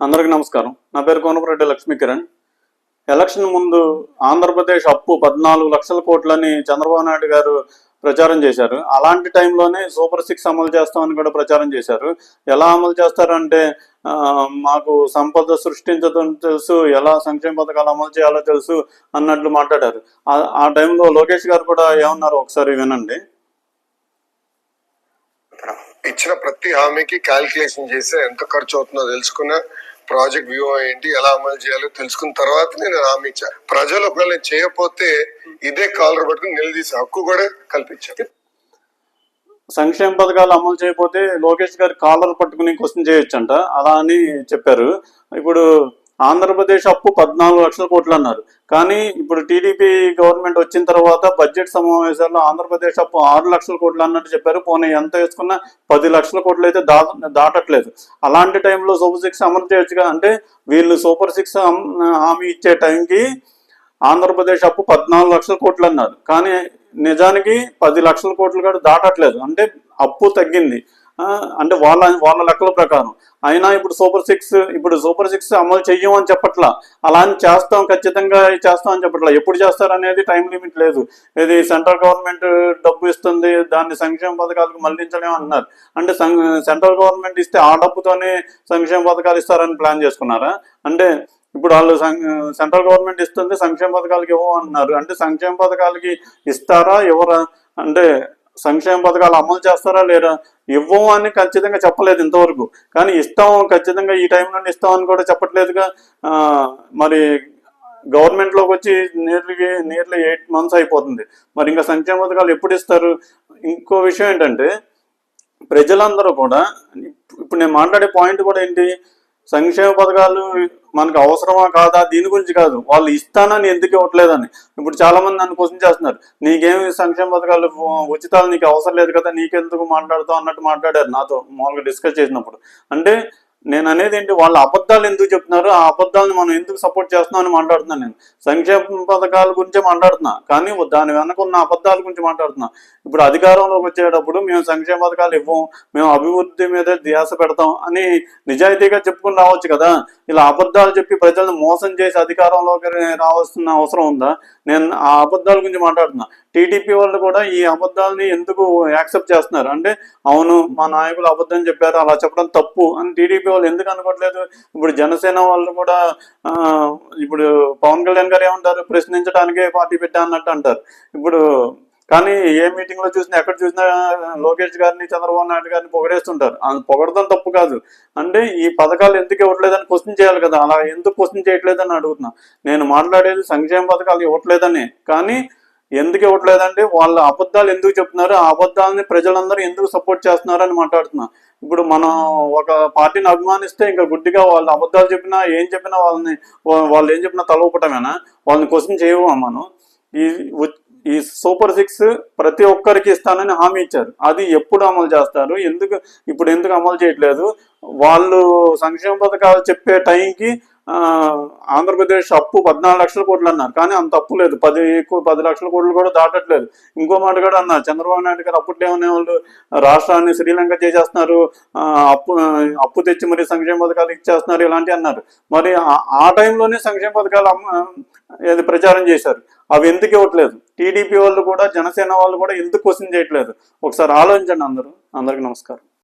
అందరికీ నమస్కారం. నా పేరు కోనపరెడ్డి లక్ష్మీ కిరణ్ ఎలక్షన్ ముందు ఆంధ్రప్రదేశ్ అప్పు పద్నాలుగు లక్షల కోట్లని చంద్రబాబు నాయుడు గారు ప్రచారం చేశారు. అలాంటి టైంలోనే సూపర్ సిక్స్ అమలు చేస్తామని కూడా ప్రచారం చేశారు. ఎలా అమలు చేస్తారంటే మాకు సంపద సృష్టించడం తెలుసు ఎలా సంక్షేమ పథకాలు అమలు చేయాలో తెలుసు అన్నట్లు మాట్లాడారు. ఆ- ఆ టైంలో లోకేష్ గారు కూడా ఏమన్నారు ఒకసారి వినండి. ఇచ్చిన ప్రతి హామీకి క్యాల్కులేషన్ చేసి ఎంత ఖర్చు అవుతుందో తెలుసుకున్న ప్రాజెక్ట్ వ్యూ ఏంటి ఎలా అమలు చేయాలో తెలుసుకున్న తర్వాత నేను హామీ ఇచ్చా. ప్రజలు ఒకవేళ చేయకపోతే ఇదే కాలర్ పట్టుకుని నిలదీసే హక్కు కూడా కల్పించాను సంక్షేమ పథకాలు అమలు చేయకపోతే లోకేష్ గారి కాలర్ పట్టుకుని క్వశ్చన్ చేయొచ్చంట. అలా అని చెప్పారు. ఇప్పుడు ఆంధ్రప్రదేశ్ అప్పు పద్నాలుగు లక్షల కోట్లు అన్నారు. కానీ ఇప్పుడు టీడీపీ గవర్నమెంట్ వచ్చిన తర్వాత బడ్జెట్ సమావేశాల్లో ఆంధ్రప్రదేశ్ అప్పు ఆరు లక్షల కోట్లు అన్నట్టు చెప్పారు. పోనీ ఎంత వేసుకున్నా పది లక్షల కోట్లు అయితే దా దాటట్లేదు. అలాంటి టైంలో సూపర్ సిక్స్ అమలు చేయొచ్చుగా అంటే వీళ్ళు సూపర్ సిక్స్ హామీ ఇచ్చే టైంకి ఆంధ్రప్రదేశ్ అప్పు పద్నాలుగు లక్షల కోట్లు అన్నారు. కానీ నిజానికి పది లక్షల కోట్లు కూడా దాటట్లేదు. అంటే అప్పు తగ్గింది. అంటే వాళ్ళ వాళ్ళ లెక్కల ప్రకారం. అయినా ఇప్పుడు సూపర్ సిక్స్ ఇప్పుడు సూపర్ సిక్స్ అమలు చెయ్యం అని చెప్పట్లా. అలా అని చేస్తాం ఖచ్చితంగా చేస్తాం అని చెప్పట్లా. ఎప్పుడు చేస్తారు అనేది టైం లిమిట్ లేదు. ఇది సెంట్రల్ గవర్నమెంట్ డబ్బు ఇస్తుంది దాన్ని సంక్షేమ పథకాలకు మళ్ళించలేం అన్నారు అంటే సం- సెంట్రల్ గవర్నమెంట్ ఇస్తే ఆ డబ్బుతోనే సంక్షేమ పథకాలు ఇస్తారని ప్లాన్ చేసుకున్నారా? అంటే ఇప్పుడు వాళ్ళు సెంట్రల్ గవర్నమెంట్ ఇస్తుంది సంక్షేమ పథకాలకి ఇవ్వం అంటే సంక్షేమ పథకాలకి ఇస్తారా ఎవరా అంటే సంక్షేమ పథకాలు అమలు చేస్తారా లేరా? ఇవ్వము అని ఖచ్చితంగా చెప్పలేదు ఇంతవరకు. కానీ ఇస్తాం ఖచ్చితంగా ఈ టైం నుండి ఇస్తాం అని కూడా చెప్పట్లేదుగా. మరి గవర్నమెంట్లోకి వచ్చి నియర్లీ నియర్లీ ఎయిట్ మంత్స్ అయిపోతుంది. మరి ఇంకా సంక్షేమ పథకాలు ఎప్పుడు ఇస్తారు? ఇంకో విషయం ఏంటంటే ప్రజలందరూ కూడా ఇప్పుడు నేను మాట్లాడే పాయింట్ కూడా ఏంటి? సంక్షేమ పథకాలు మనకు అవసరమా కాదా? దీని గురించి కాదు. వాళ్ళు ఇస్తానని ఎందుకు ఇవ్వట్లేదని. ఇప్పుడు చాలా మంది నన్ను క్వశ్చన్ చేస్తున్నారు. నీకేమి సంక్షేమ పథకాలు ఉచితాలు నీకు అవసరం లేదు కదా నీకెందుకు మాట్లాడుతావు అన్నట్టు మాట్లాడారు నాతో మామూలుగా డిస్కస్ చేసినప్పుడు. అంటే నేను అనేది ఏంటి వాళ్ళ అబద్ధాలు ఎందుకు చెప్తున్నారు ఆ అబద్ధాలను మనం ఎందుకు సపోర్ట్ చేస్తున్నాం అని మాట్లాడుతున్నాను నేను. సంక్షేమ పథకాల గురించే మాట్లాడుతున్నా కానీ దాని వెనక ఉన్న అబద్ధాల గురించి మాట్లాడుతున్నా. ఇప్పుడు అధికారంలోకి వచ్చేటప్పుడు మేము సంక్షేమ పథకాలు ఇవ్వం మేము అభివృద్ధి మీద ధ్యాస పెడతాం అని నిజాయితీగా చెప్పుకుని రావచ్చు కదా. ఇలా అబద్ధాలు చెప్పి ప్రజలను మోసం చేసి అధికారంలోకి రావాల్సిన అవసరం ఉందా? నేను ఆ అబద్ధాల గురించి మాట్లాడుతున్నా. టీడీపీ వాళ్ళు కూడా ఈ అబద్ధాలని ఎందుకు యాక్సెప్ట్ చేస్తున్నారు? అంటే అవును మా నాయకులు అబద్ధం చెప్పారు అలా చెప్పడం తప్పు అని టీడీపీ వాళ్ళు ఎందుకు అనుకోవట్లేదు? ఇప్పుడు జనసేన వాళ్ళు కూడా ఇప్పుడు పవన్ కళ్యాణ్ గారు ఏమంటారు? ప్రశ్నించడానికే పార్టీ పెట్టా అన్నట్టు అంటారు. ఇప్పుడు కానీ ఏ మీటింగ్లో చూసినా ఎక్కడ చూసినా లోకేష్ గారిని చంద్రబాబు నాయుడు గారిని పొగడేస్తుంటారు. అది పొగడడం తప్పు కాదు. అంటే ఈ పథకాలు ఎందుకు ఇవ్వట్లేదని క్వశ్చన్ చేయాలి కదా. అలా ఎందుకు క్వశ్చన్ చేయట్లేదని అడుగుతున్నా. నేను మాట్లాడేది సంక్షేమ పథకాలు ఇవ్వట్లేదని. కానీ ఎందుకు ఇవ్వట్లేదంటే వాళ్ళ అబద్ధాలు ఎందుకు చెప్తున్నారు? ఆ అబద్ధాలని ప్రజలందరూ ఎందుకు సపోర్ట్ చేస్తున్నారు అని మాట్లాడుతున్నా. ఇప్పుడు మనం ఒక పార్టీని అభిమానిస్తే ఇంకా గుడ్డిగా వాళ్ళు అబద్ధాలు చెప్పినా ఏం చెప్పినా వాళ్ళని వాళ్ళు ఏం చెప్పినా తలవపటమేనా వాళ్ళని క్వశ్చన్ చేయవా మనం? ఈ ఈ సూపర్ సిక్స్ ప్రతి ఒక్కరికి ఇస్తానని హామీ ఇచ్చారు. అది ఎప్పుడు అమలు చేస్తారు? ఎందుకు ఇప్పుడు ఎందుకు అమలు చేయట్లేదు? వాళ్ళు సంక్షేమ పథకాలు చెప్పే టైంకి ఆంధ్రప్రదేశ్ అప్పు పద్నాలుగు లక్షల కోట్లు అన్నారు. కానీ అంత అప్పు లేదు. పది ఎక్కువ పది లక్షల కోట్లు కూడా దాటట్లేదు. ఇంకో మాట కూడా అన్నారు చంద్రబాబు నాయుడు గారు అప్పుడు ఏమనే వాళ్ళు రాష్ట్రాన్ని శ్రీలంక చేసేస్తున్నారు. అప్పు అప్పు తెచ్చి మరి సంక్షేమ పథకాలు ఇచ్చేస్తున్నారు ఇలాంటివి అన్నారు. మరి ఆ- ఆ టైంలోనే సంక్షేమ పథకాలు అమ్మ- ఏది ప్రచారం చేశారు. అవి ఎందుకు ఇవ్వట్లేదు? టీడీపీ వాళ్ళు కూడా జనసేన వాళ్ళు కూడా ఎందుకు క్వశ్చన్ చేయట్లేదు? ఒకసారి ఆలోచించండి అందరూ. అందరికీ నమస్కారం.